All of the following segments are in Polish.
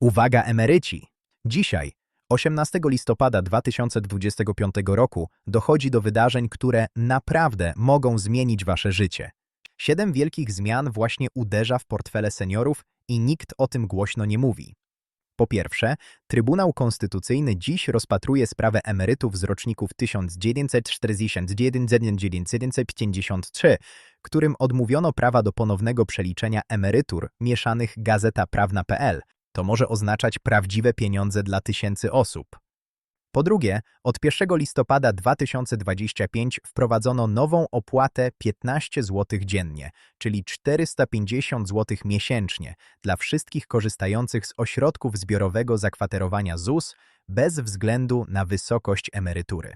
Uwaga emeryci! Dzisiaj, 18 listopada 2025 roku, dochodzi do wydarzeń, które naprawdę mogą zmienić wasze życie. Siedem wielkich zmian właśnie uderza w portfele seniorów i nikt o tym głośno nie mówi. Po pierwsze, Trybunał Konstytucyjny dziś rozpatruje sprawę emerytów z roczników 1941-1953, którym odmówiono prawa do ponownego przeliczenia emerytur mieszanych Gazeta Prawna.pl. To może oznaczać prawdziwe pieniądze dla tysięcy osób. Po drugie, od 1 listopada 2025 wprowadzono nową opłatę 15 zł dziennie, czyli 450 zł miesięcznie dla wszystkich korzystających z ośrodków zbiorowego zakwaterowania ZUS bez względu na wysokość emerytury.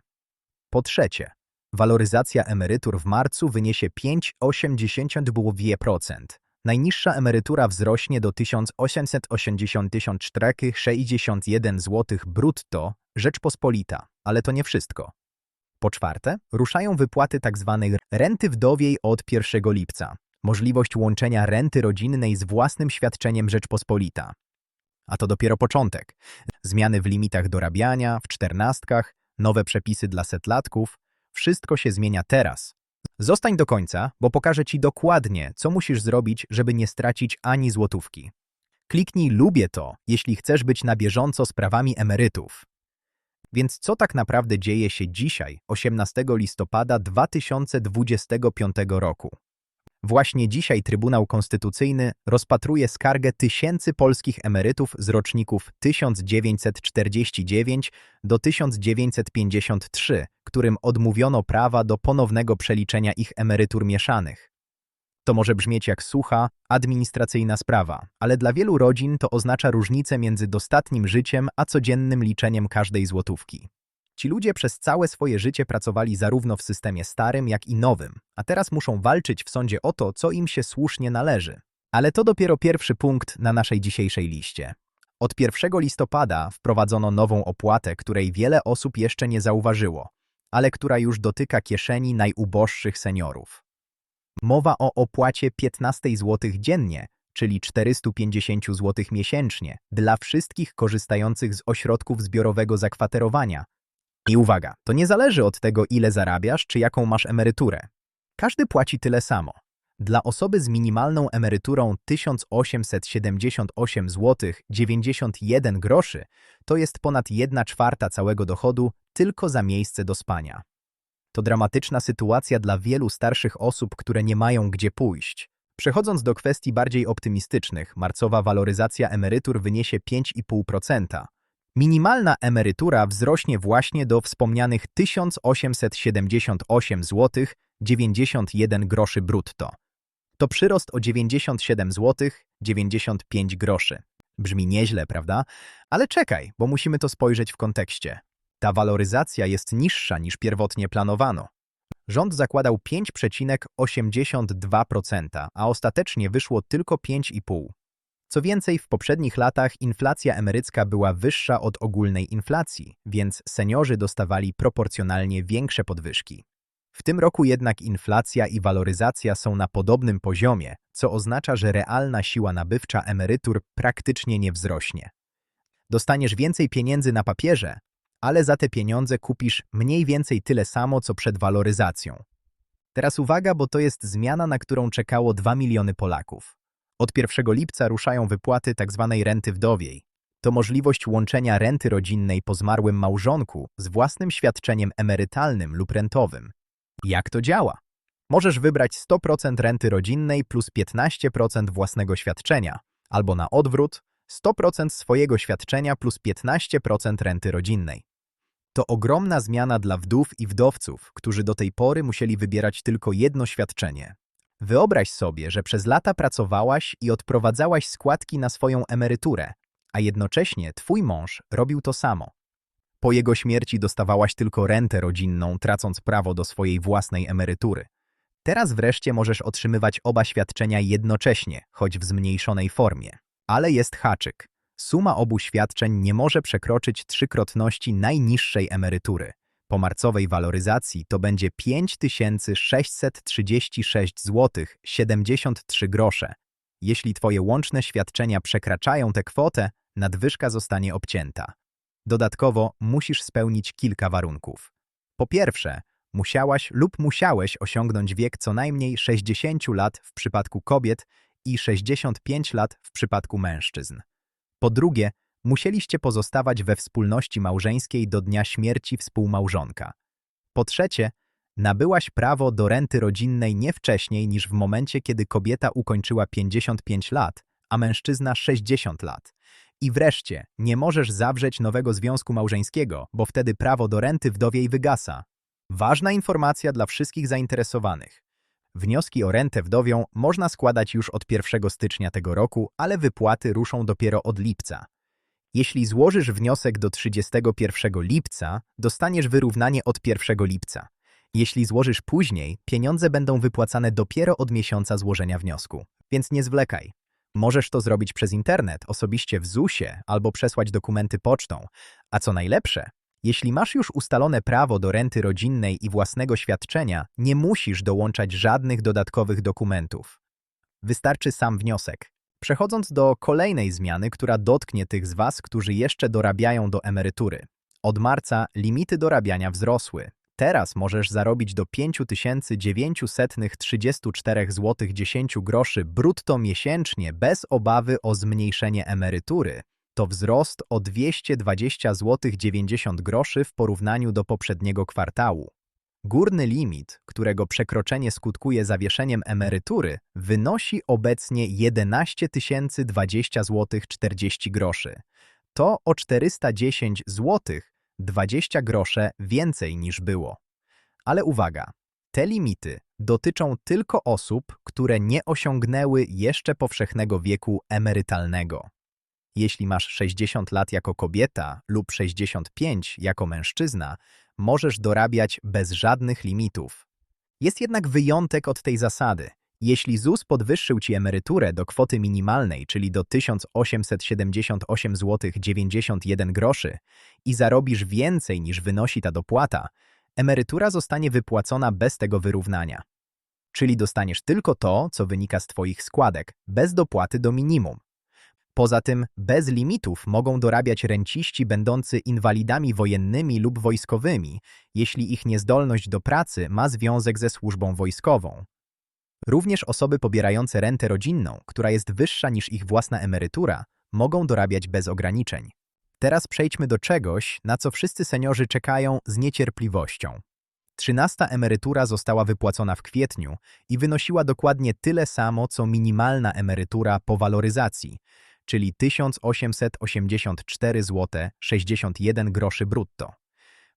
Po trzecie, waloryzacja emerytur w marcu wyniesie 5,82%. Najniższa emerytura wzrośnie do 1884,61 zł brutto Rzeczpospolita, ale to nie wszystko. Po czwarte, ruszają wypłaty tzw. renty wdowiej od 1 lipca. Możliwość łączenia renty rodzinnej z własnym świadczeniem Rzeczpospolita. A to dopiero początek. Zmiany w limitach dorabiania, w czternastkach, nowe przepisy dla setlatków. Wszystko się zmienia teraz. Zostań do końca, bo pokażę Ci dokładnie, co musisz zrobić, żeby nie stracić ani złotówki. Kliknij Lubię to, jeśli chcesz być na bieżąco z prawami emerytów. Więc co tak naprawdę dzieje się dzisiaj, 18 listopada 2025 roku? Właśnie dzisiaj Trybunał Konstytucyjny rozpatruje skargę tysięcy polskich emerytów z roczników 1949 do 1953, którym odmówiono prawa do ponownego przeliczenia ich emerytur mieszanych. To może brzmieć jak sucha, administracyjna sprawa, ale dla wielu rodzin to oznacza różnicę między dostatnim życiem a codziennym liczeniem każdej złotówki. Ci ludzie przez całe swoje życie pracowali zarówno w systemie starym, jak i nowym, a teraz muszą walczyć w sądzie o to, co im się słusznie należy. Ale to dopiero pierwszy punkt na naszej dzisiejszej liście. Od 1 listopada wprowadzono nową opłatę, której wiele osób jeszcze nie zauważyło, ale która już dotyka kieszeni najuboższych seniorów. Mowa o opłacie 15 zł dziennie, czyli 450 zł miesięcznie, dla wszystkich korzystających z ośrodków zbiorowego zakwaterowania. I uwaga, to nie zależy od tego, ile zarabiasz czy jaką masz emeryturę. Każdy płaci tyle samo. Dla osoby z minimalną emeryturą 1878 zł 91 groszy to jest ponad 1 czwarta całego dochodu tylko za miejsce do spania. To dramatyczna sytuacja dla wielu starszych osób, które nie mają gdzie pójść. Przechodząc do kwestii bardziej optymistycznych, marcowa waloryzacja emerytur wyniesie 5,5%. Minimalna emerytura wzrośnie właśnie do wspomnianych 1878 zł 91 groszy brutto. To przyrost o 97 zł 95 groszy. Brzmi nieźle, prawda? Ale czekaj, bo musimy to spojrzeć w kontekście. Ta waloryzacja jest niższa niż pierwotnie planowano. Rząd zakładał 5,82%, a ostatecznie wyszło tylko 5,5%. Co więcej, w poprzednich latach inflacja emerycka była wyższa od ogólnej inflacji, więc seniorzy dostawali proporcjonalnie większe podwyżki. W tym roku jednak inflacja i waloryzacja są na podobnym poziomie, co oznacza, że realna siła nabywcza emerytur praktycznie nie wzrośnie. Dostaniesz więcej pieniędzy na papierze, ale za te pieniądze kupisz mniej więcej tyle samo, co przed waloryzacją. Teraz uwaga, bo to jest zmiana, na którą czekało 2 miliony Polaków. Od 1 lipca ruszają wypłaty tzw. Tak renty wdowiej. To możliwość łączenia renty rodzinnej po zmarłym małżonku z własnym świadczeniem emerytalnym lub rentowym. Jak to działa? Możesz wybrać 100% renty rodzinnej plus 15% własnego świadczenia, albo na odwrót 100% swojego świadczenia plus 15% renty rodzinnej. To ogromna zmiana dla wdów i wdowców, którzy do tej pory musieli wybierać tylko jedno świadczenie. Wyobraź sobie, że przez lata pracowałaś i odprowadzałaś składki na swoją emeryturę, a jednocześnie twój mąż robił to samo. Po jego śmierci dostawałaś tylko rentę rodzinną, tracąc prawo do swojej własnej emerytury. Teraz wreszcie możesz otrzymywać oba świadczenia jednocześnie, choć w zmniejszonej formie. Ale jest haczyk. Suma obu świadczeń nie może przekroczyć trzykrotności najniższej emerytury. Po marcowej waloryzacji to będzie 5636 zł 73 grosze. Jeśli Twoje łączne świadczenia przekraczają tę kwotę, nadwyżka zostanie obcięta. Dodatkowo musisz spełnić kilka warunków. Po pierwsze, musiałaś lub musiałeś osiągnąć wiek co najmniej 60 lat w przypadku kobiet i 65 lat w przypadku mężczyzn. Po drugie, musieliście pozostawać we wspólności małżeńskiej do dnia śmierci współmałżonka. Po trzecie, nabyłaś prawo do renty rodzinnej nie wcześniej niż w momencie, kiedy kobieta ukończyła 55 lat, a mężczyzna 60 lat. I wreszcie, nie możesz zawrzeć nowego związku małżeńskiego, bo wtedy prawo do renty wdowiej wygasa. Ważna informacja dla wszystkich zainteresowanych. Wnioski o rentę wdowią można składać już od 1 stycznia tego roku, ale wypłaty ruszą dopiero od lipca. Jeśli złożysz wniosek do 31 lipca, dostaniesz wyrównanie od 1 lipca. Jeśli złożysz później, pieniądze będą wypłacane dopiero od miesiąca złożenia wniosku, więc nie zwlekaj. Możesz to zrobić przez internet, osobiście w ZUS-ie albo przesłać dokumenty pocztą. A co najlepsze, jeśli masz już ustalone prawo do renty rodzinnej i własnego świadczenia, nie musisz dołączać żadnych dodatkowych dokumentów. Wystarczy sam wniosek. Przechodząc do kolejnej zmiany, która dotknie tych z Was, którzy jeszcze dorabiają do emerytury. Od marca limity dorabiania wzrosły. Teraz możesz zarobić do 5934 zł 10 groszy brutto miesięcznie bez obawy o zmniejszenie emerytury. To wzrost o 220 zł 90 groszy w porównaniu do poprzedniego kwartału. Górny limit, którego przekroczenie skutkuje zawieszeniem emerytury, wynosi obecnie 11 020 zł 40 groszy. To o 410 zł 20 grosze więcej niż było. Ale uwaga, te limity dotyczą tylko osób, które nie osiągnęły jeszcze powszechnego wieku emerytalnego. Jeśli masz 60 lat jako kobieta lub 65 jako mężczyzna, możesz dorabiać bez żadnych limitów. Jest jednak wyjątek od tej zasady. Jeśli ZUS podwyższył Ci emeryturę do kwoty minimalnej, czyli do 1878 zł 91 groszy i zarobisz więcej niż wynosi ta dopłata, emerytura zostanie wypłacona bez tego wyrównania. Czyli dostaniesz tylko to, co wynika z Twoich składek, bez dopłaty do minimum. Poza tym bez limitów mogą dorabiać renciści będący inwalidami wojennymi lub wojskowymi, jeśli ich niezdolność do pracy ma związek ze służbą wojskową. Również osoby pobierające rentę rodzinną, która jest wyższa niż ich własna emerytura, mogą dorabiać bez ograniczeń. Teraz przejdźmy do czegoś, na co wszyscy seniorzy czekają z niecierpliwością. Trzynasta emerytura została wypłacona w kwietniu i wynosiła dokładnie tyle samo, co minimalna emerytura po waloryzacji, czyli 1884 zł 61 groszy brutto.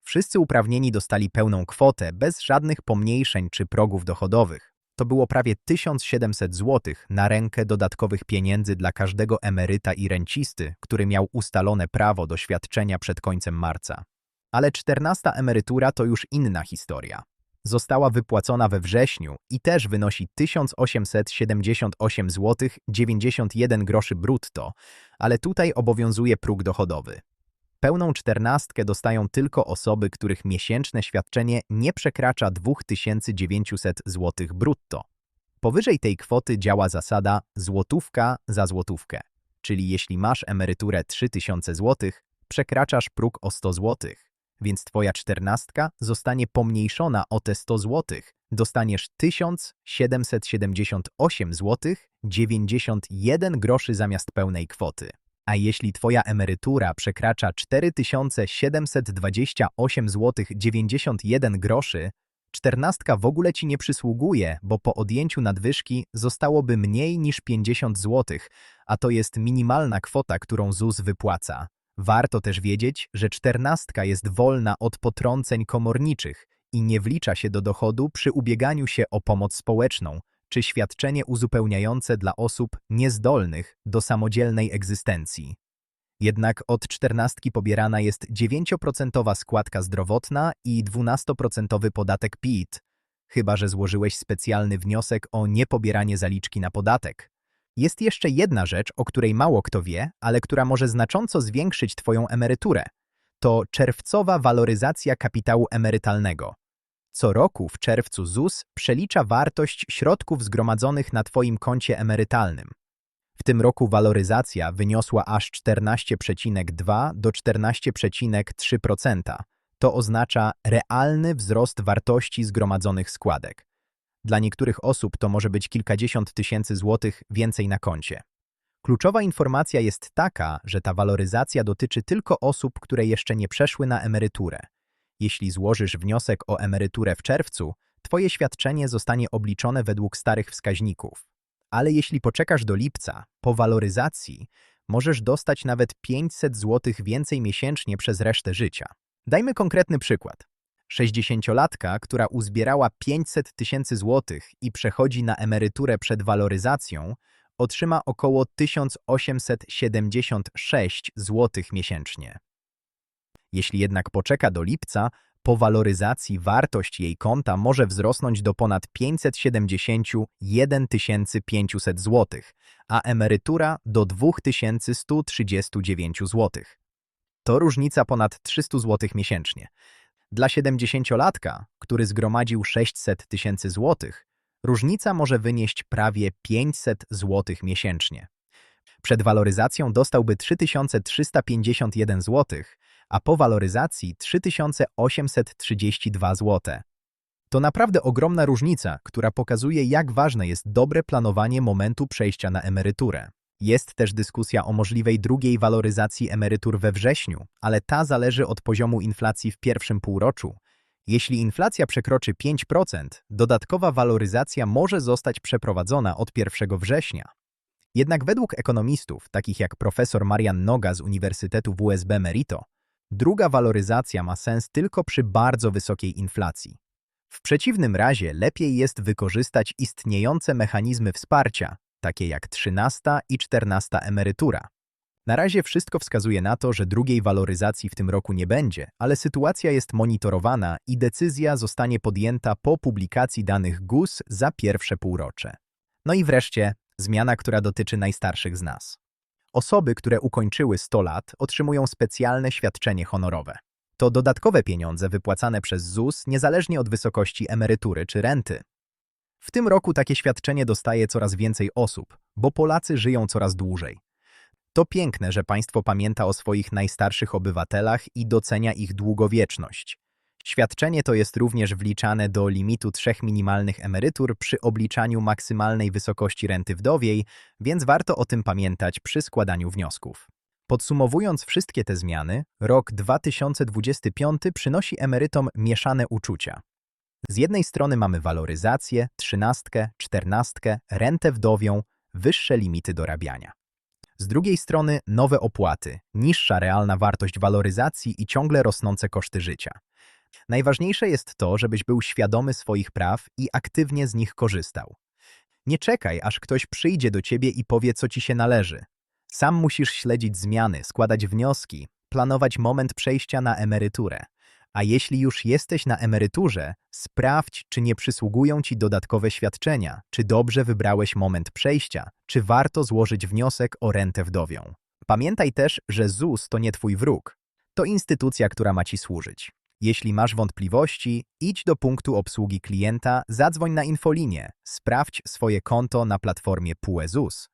Wszyscy uprawnieni dostali pełną kwotę bez żadnych pomniejszeń czy progów dochodowych. To było prawie 1700 zł na rękę dodatkowych pieniędzy dla każdego emeryta i rencisty, który miał ustalone prawo do świadczenia przed końcem marca. Ale czternasta emerytura to już inna historia została wypłacona we wrześniu i też wynosi 1878 zł 91 groszy brutto, ale tutaj obowiązuje próg dochodowy. Pełną czternastkę dostają tylko osoby, których miesięczne świadczenie nie przekracza 2900 zł brutto. Powyżej tej kwoty działa zasada złotówka za złotówkę, czyli jeśli masz emeryturę 3000 zł, przekraczasz próg o 100 złotych więc twoja czternastka zostanie pomniejszona o te 100 zł. Dostaniesz 1778 zł 91 groszy zamiast pełnej kwoty. A jeśli twoja emerytura przekracza 4728 zł 91 groszy, czternastka w ogóle ci nie przysługuje, bo po odjęciu nadwyżki zostałoby mniej niż 50 zł, a to jest minimalna kwota, którą ZUS wypłaca. Warto też wiedzieć, że czternastka jest wolna od potrąceń komorniczych i nie wlicza się do dochodu przy ubieganiu się o pomoc społeczną czy świadczenie uzupełniające dla osób niezdolnych do samodzielnej egzystencji. Jednak od czternastki pobierana jest 9% składka zdrowotna i 12% podatek PIT, chyba że złożyłeś specjalny wniosek o niepobieranie zaliczki na podatek. Jest jeszcze jedna rzecz, o której mało kto wie, ale która może znacząco zwiększyć Twoją emeryturę. To czerwcowa waloryzacja kapitału emerytalnego. Co roku w czerwcu ZUS przelicza wartość środków zgromadzonych na Twoim koncie emerytalnym. W tym roku waloryzacja wyniosła aż 14,2 do 14,3%. To oznacza realny wzrost wartości zgromadzonych składek. Dla niektórych osób to może być kilkadziesiąt tysięcy złotych więcej na koncie. Kluczowa informacja jest taka, że ta waloryzacja dotyczy tylko osób, które jeszcze nie przeszły na emeryturę. Jeśli złożysz wniosek o emeryturę w czerwcu, Twoje świadczenie zostanie obliczone według starych wskaźników. Ale jeśli poczekasz do lipca, po waloryzacji, możesz dostać nawet 500 zł więcej miesięcznie przez resztę życia. Dajmy konkretny przykład. 60-latka, która uzbierała 500 tysięcy złotych i przechodzi na emeryturę przed waloryzacją, otrzyma około 1876 zł miesięcznie. Jeśli jednak poczeka do lipca, po waloryzacji wartość jej konta może wzrosnąć do ponad 571 500 zł, a emerytura do 2139 zł. To różnica ponad 300 zł miesięcznie. Dla 70-latka, który zgromadził 600 tysięcy złotych, różnica może wynieść prawie 500 zł miesięcznie. Przed waloryzacją dostałby 3351 zł, a po waloryzacji 3832 zł. To naprawdę ogromna różnica, która pokazuje, jak ważne jest dobre planowanie momentu przejścia na emeryturę. Jest też dyskusja o możliwej drugiej waloryzacji emerytur we wrześniu, ale ta zależy od poziomu inflacji w pierwszym półroczu. Jeśli inflacja przekroczy 5%, dodatkowa waloryzacja może zostać przeprowadzona od 1 września. Jednak według ekonomistów, takich jak profesor Marian Noga z Uniwersytetu WSB Merito, druga waloryzacja ma sens tylko przy bardzo wysokiej inflacji. W przeciwnym razie lepiej jest wykorzystać istniejące mechanizmy wsparcia, takie jak 13 i 14 emerytura. Na razie wszystko wskazuje na to, że drugiej waloryzacji w tym roku nie będzie, ale sytuacja jest monitorowana i decyzja zostanie podjęta po publikacji danych GUS za pierwsze półrocze. No i wreszcie zmiana, która dotyczy najstarszych z nas. Osoby, które ukończyły 100 lat, otrzymują specjalne świadczenie honorowe. To dodatkowe pieniądze wypłacane przez ZUS niezależnie od wysokości emerytury czy renty. W tym roku takie świadczenie dostaje coraz więcej osób, bo Polacy żyją coraz dłużej. To piękne, że państwo pamięta o swoich najstarszych obywatelach i docenia ich długowieczność. Świadczenie to jest również wliczane do limitu trzech minimalnych emerytur przy obliczaniu maksymalnej wysokości renty wdowiej, więc warto o tym pamiętać przy składaniu wniosków. Podsumowując wszystkie te zmiany, rok 2025 przynosi emerytom mieszane uczucia. Z jednej strony mamy waloryzację, trzynastkę, czternastkę, rentę wdowią, wyższe limity dorabiania. Z drugiej strony nowe opłaty, niższa realna wartość waloryzacji i ciągle rosnące koszty życia. Najważniejsze jest to, żebyś był świadomy swoich praw i aktywnie z nich korzystał. Nie czekaj, aż ktoś przyjdzie do ciebie i powie, co ci się należy. Sam musisz śledzić zmiany, składać wnioski, planować moment przejścia na emeryturę. A jeśli już jesteś na emeryturze, sprawdź, czy nie przysługują ci dodatkowe świadczenia, czy dobrze wybrałeś moment przejścia, czy warto złożyć wniosek o rentę wdowią. Pamiętaj też, że ZUS to nie twój wróg. To instytucja, która ma ci służyć. Jeśli masz wątpliwości, idź do punktu obsługi klienta, zadzwoń na infolinię, sprawdź swoje konto na platformie PUE-ZUS.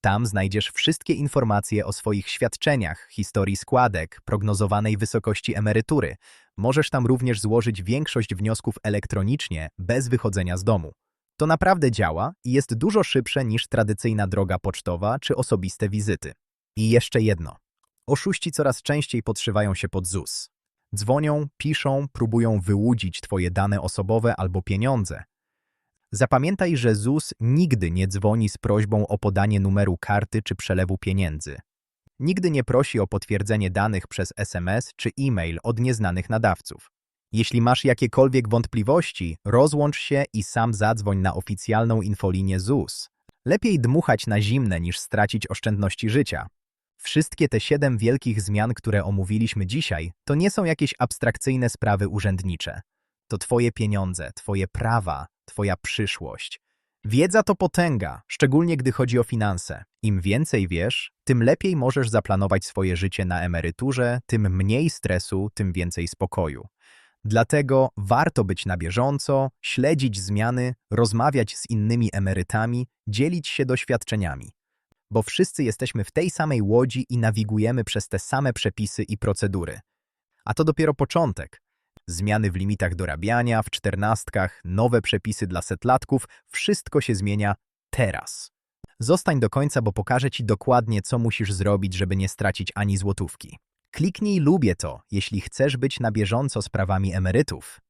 Tam znajdziesz wszystkie informacje o swoich świadczeniach, historii składek, prognozowanej wysokości emerytury. Możesz tam również złożyć większość wniosków elektronicznie, bez wychodzenia z domu. To naprawdę działa i jest dużo szybsze niż tradycyjna droga pocztowa czy osobiste wizyty. I jeszcze jedno. Oszuści coraz częściej podszywają się pod ZUS. Dzwonią, piszą, próbują wyłudzić Twoje dane osobowe albo pieniądze. Zapamiętaj, że ZUS nigdy nie dzwoni z prośbą o podanie numeru karty czy przelewu pieniędzy. Nigdy nie prosi o potwierdzenie danych przez SMS czy e-mail od nieznanych nadawców. Jeśli masz jakiekolwiek wątpliwości, rozłącz się i sam zadzwoń na oficjalną infolinię ZUS. Lepiej dmuchać na zimne niż stracić oszczędności życia. Wszystkie te siedem wielkich zmian, które omówiliśmy dzisiaj, to nie są jakieś abstrakcyjne sprawy urzędnicze. To Twoje pieniądze, Twoje prawa, Twoja przyszłość. Wiedza to potęga, szczególnie gdy chodzi o finanse. Im więcej wiesz, tym lepiej możesz zaplanować swoje życie na emeryturze, tym mniej stresu, tym więcej spokoju. Dlatego warto być na bieżąco, śledzić zmiany, rozmawiać z innymi emerytami, dzielić się doświadczeniami. bo wszyscy jesteśmy w tej samej łodzi i nawigujemy przez te same przepisy i procedury. A to dopiero początek. Zmiany w limitach dorabiania, w czternastkach, nowe przepisy dla setlatków, wszystko się zmienia teraz. Zostań do końca, bo pokażę Ci dokładnie, co musisz zrobić, żeby nie stracić ani złotówki. Kliknij lubię to, jeśli chcesz być na bieżąco z prawami emerytów.